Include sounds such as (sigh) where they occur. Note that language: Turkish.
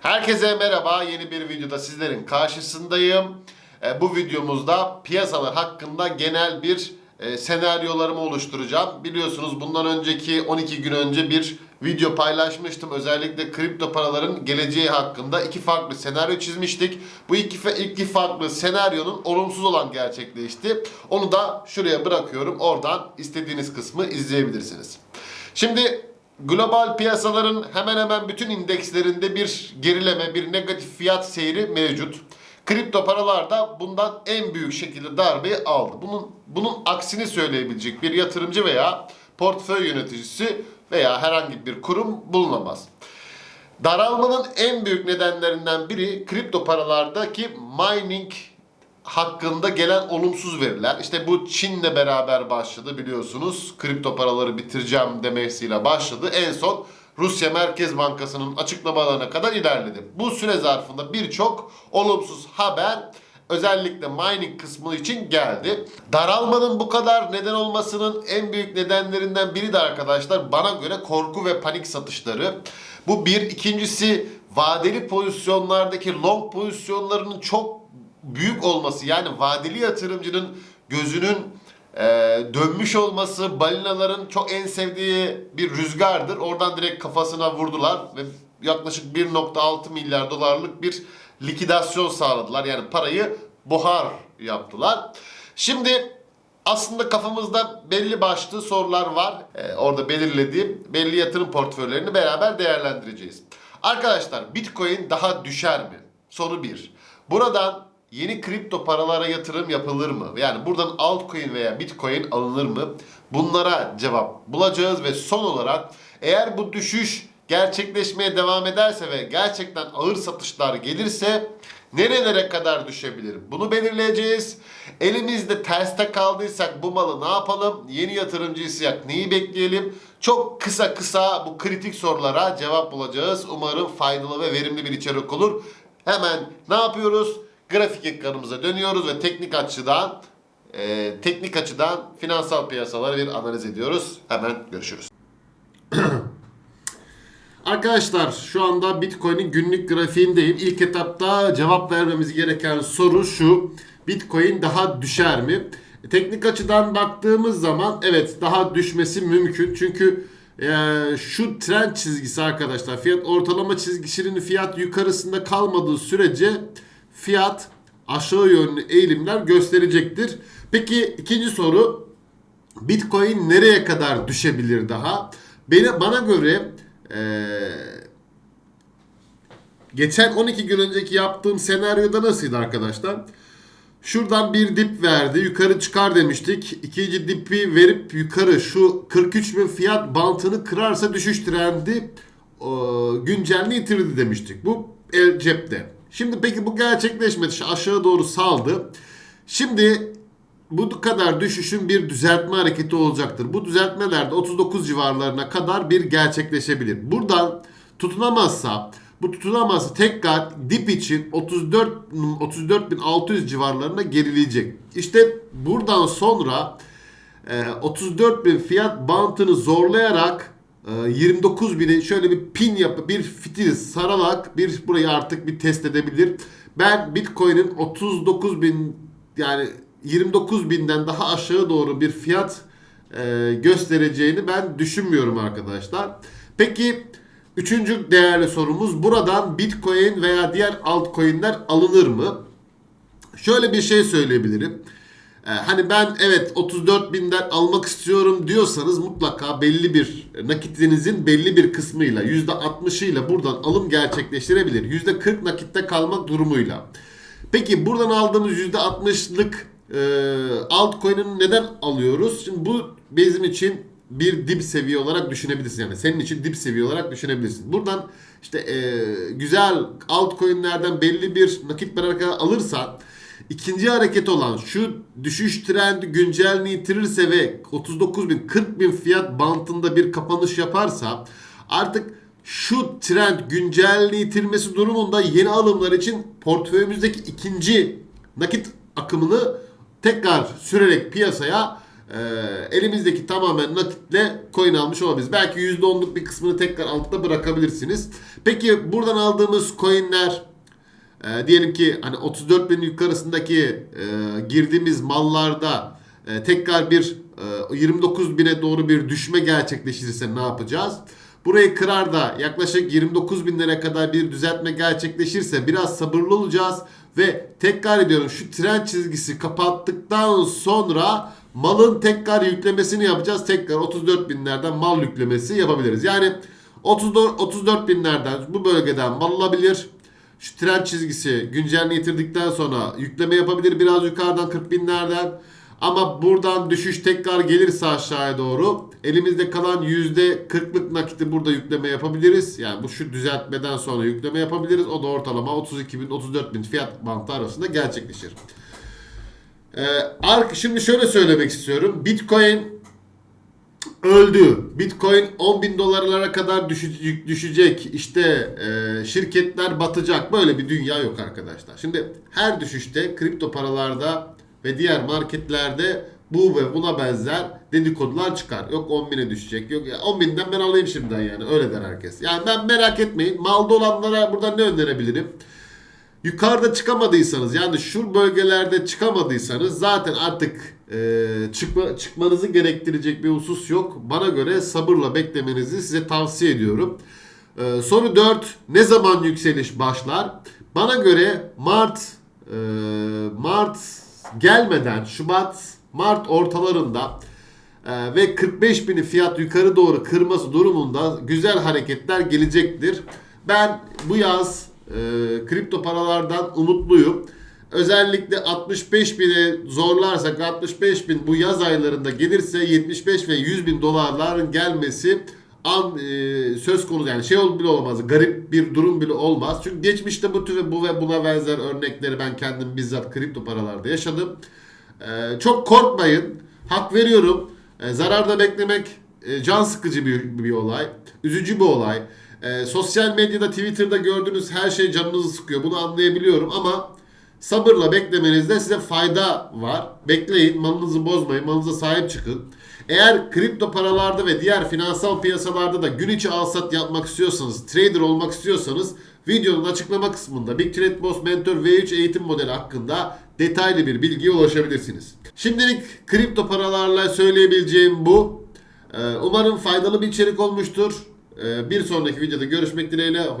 Herkese merhaba. Yeni bir videoda sizlerin karşısındayım. E, bu videomuzda piyasalar hakkında genel bir e, senaryolarımı oluşturacağım. Biliyorsunuz bundan önceki 12 gün önce bir video paylaşmıştım. Özellikle kripto paraların geleceği hakkında iki farklı senaryo çizmiştik. Bu iki, iki farklı senaryonun olumsuz olan gerçekleşti. Onu da şuraya bırakıyorum. Oradan istediğiniz kısmı izleyebilirsiniz. Şimdi global piyasaların hemen hemen bütün indekslerinde bir gerileme, bir negatif fiyat seyri mevcut. Kripto paralar da bundan en büyük şekilde darbeyi aldı. Bunun bunun aksini söyleyebilecek bir yatırımcı veya portföy yöneticisi veya herhangi bir kurum bulunamaz. Daralmanın en büyük nedenlerinden biri kripto paralardaki mining hakkında gelen olumsuz veriler. İşte bu Çin'le beraber başladı biliyorsunuz. Kripto paraları bitireceğim demesiyle başladı. En son Rusya Merkez Bankası'nın açıklamalarına kadar ilerledi. Bu süre zarfında birçok olumsuz haber özellikle mining kısmı için geldi. Daralmanın bu kadar neden olmasının en büyük nedenlerinden biri de arkadaşlar bana göre korku ve panik satışları. Bu bir. ikincisi vadeli pozisyonlardaki long pozisyonlarının çok büyük olması yani vadeli yatırımcının gözünün e, dönmüş olması balinaların çok en sevdiği bir rüzgardır. Oradan direkt kafasına vurdular ve yaklaşık 1.6 milyar dolarlık bir likidasyon sağladılar. Yani parayı buhar yaptılar. Şimdi aslında kafamızda belli başlı sorular var. Ee, orada belirlediğim belli yatırım portföylerini beraber değerlendireceğiz. Arkadaşlar Bitcoin daha düşer mi? Soru 1. Buradan yeni kripto paralara yatırım yapılır mı? Yani buradan altcoin veya Bitcoin alınır mı? Bunlara cevap bulacağız ve son olarak eğer bu düşüş gerçekleşmeye devam ederse ve gerçekten ağır satışlar gelirse nerelere kadar düşebilir? Bunu belirleyeceğiz. Elimizde terste kaldıysak bu malı ne yapalım? Yeni yatırımcıysak neyi bekleyelim? Çok kısa kısa bu kritik sorulara cevap bulacağız. Umarım faydalı ve verimli bir içerik olur. Hemen ne yapıyoruz? Grafik ekranımıza dönüyoruz ve teknik açıdan e, teknik açıdan finansal piyasaları bir analiz ediyoruz. Hemen görüşürüz. (clears throat) Arkadaşlar şu anda Bitcoin'in günlük grafiğindeyim. İlk etapta cevap vermemiz gereken soru şu. Bitcoin daha düşer mi? Teknik açıdan baktığımız zaman evet daha düşmesi mümkün. Çünkü e, şu trend çizgisi arkadaşlar fiyat ortalama çizgisinin fiyat yukarısında kalmadığı sürece fiyat aşağı yönlü eğilimler gösterecektir. Peki ikinci soru Bitcoin nereye kadar düşebilir daha? Beni, bana göre eee, geçen 12 gün önceki yaptığım senaryoda nasıldı arkadaşlar? Şuradan bir dip verdi. Yukarı çıkar demiştik. İkinci dipi verip yukarı şu 43 bin fiyat bantını kırarsa düşüş trendi e, güncelliğini yitirdi demiştik. Bu el cepte. Şimdi peki bu gerçekleşmedi. Aşağı doğru saldı. Şimdi bu kadar düşüşün bir düzeltme hareketi olacaktır. Bu düzeltmelerde 39 civarlarına kadar bir gerçekleşebilir. Buradan tutunamazsa bu tutunamazsa tekrar dip için 34 34.600 civarlarına gerileyecek. İşte buradan sonra e, 34.000 fiyat bantını zorlayarak e, 29 bini şöyle bir pin yapıp bir fitil sararak bir burayı artık bir test edebilir. Ben Bitcoin'in 39 bin yani 29 binden daha aşağı doğru bir fiyat e, göstereceğini ben düşünmüyorum arkadaşlar. Peki üçüncü değerli sorumuz buradan Bitcoin veya diğer altcoin'ler alınır mı? Şöyle bir şey söyleyebilirim. Ee, hani ben evet 34 binden almak istiyorum diyorsanız mutlaka belli bir nakitinizin belli bir kısmıyla %60'ıyla buradan alım gerçekleştirebilir. %40 nakitte kalmak durumuyla. Peki buradan aldığımız %60'lık e, altcoin'in neden alıyoruz? Şimdi bu bizim için bir dip seviye olarak düşünebilirsin. Yani senin için dip seviye olarak düşünebilirsin. Buradan işte e, güzel altcoin'lerden belli bir nakit beraber alırsan ikinci hareket olan şu düşüş trendi güncelliğini yitirirse ve 39 bin 40 bin fiyat bantında bir kapanış yaparsa artık şu trend güncelliğini yitirmesi durumunda yeni alımlar için portföyümüzdeki ikinci nakit akımını tekrar sürerek piyasaya e, elimizdeki tamamen nakitle coin almış olabiliriz. Belki %10'luk bir kısmını tekrar altta bırakabilirsiniz. Peki buradan aldığımız coinler e, diyelim ki hani 34 bin yukarısındaki e, girdiğimiz mallarda e, tekrar bir e, 29 bine doğru bir düşme gerçekleşirse ne yapacağız? Burayı kırar da yaklaşık 29 binlere kadar bir düzeltme gerçekleşirse biraz sabırlı olacağız ve tekrar ediyorum şu tren çizgisi kapattıktan sonra malın tekrar yüklemesini yapacağız. Tekrar 34 binlerden mal yüklemesi yapabiliriz. Yani 34, 34 binlerden bu bölgeden mal alabilir. Şu tren çizgisi güncelini yitirdikten sonra yükleme yapabilir biraz yukarıdan 40 binlerden. Ama buradan düşüş tekrar gelirse aşağıya doğru elimizde kalan %40'lık nakiti burada yükleme yapabiliriz. Yani bu şu düzeltmeden sonra yükleme yapabiliriz. O da ortalama 32 bin 34 bin fiyat bantı arasında gerçekleşir. Ee, şimdi şöyle söylemek istiyorum. Bitcoin öldü. Bitcoin 10 bin dolarlara kadar düşü- düşecek. İşte e, şirketler batacak. Böyle bir dünya yok arkadaşlar. Şimdi her düşüşte kripto paralarda ve diğer marketlerde bu ve buna benzer dedikodular çıkar. Yok 10 bine düşecek. Yok ya 10 binden ben alayım şimdiden yani. Öyle der herkes. Yani ben merak etmeyin. Malda olanlara buradan ne önerebilirim? Yukarıda çıkamadıysanız yani şu bölgelerde çıkamadıysanız zaten artık e, çıkma, çıkmanızı gerektirecek bir husus yok. Bana göre sabırla beklemenizi size tavsiye ediyorum. E, soru 4. Ne zaman yükseliş başlar? Bana göre Mart e, Mart gelmeden Şubat Mart ortalarında ee, ve 45 bini fiyat yukarı doğru kırması durumunda güzel hareketler gelecektir. Ben bu yaz e, kripto paralardan umutluyum. Özellikle 65 bine zorlarsak 65 bin bu yaz aylarında gelirse 75 ve 100 bin dolarların gelmesi an e, söz konusu yani şey ol bile olmaz garip bir durum bile olmaz. Çünkü geçmişte bu tür bu ve buna benzer örnekleri ben kendim bizzat kripto paralarda yaşadım. Ee, çok korkmayın. Hak veriyorum. Ee, zararda beklemek e, can sıkıcı bir, bir olay. Üzücü bir olay. Ee, sosyal medyada, Twitter'da gördüğünüz her şey canınızı sıkıyor. Bunu anlayabiliyorum ama sabırla beklemenizde size fayda var. Bekleyin, malınızı bozmayın, malınıza sahip çıkın. Eğer kripto paralarda ve diğer finansal piyasalarda da gün içi al sat yapmak istiyorsanız, trader olmak istiyorsanız videonun açıklama kısmında Big Trade Boss Mentor V3 eğitim modeli hakkında detaylı bir bilgiye ulaşabilirsiniz. Şimdilik kripto paralarla söyleyebileceğim bu. Ee, Umarım faydalı bir içerik olmuştur. Ee, Bir sonraki videoda görüşmek dileğiyle.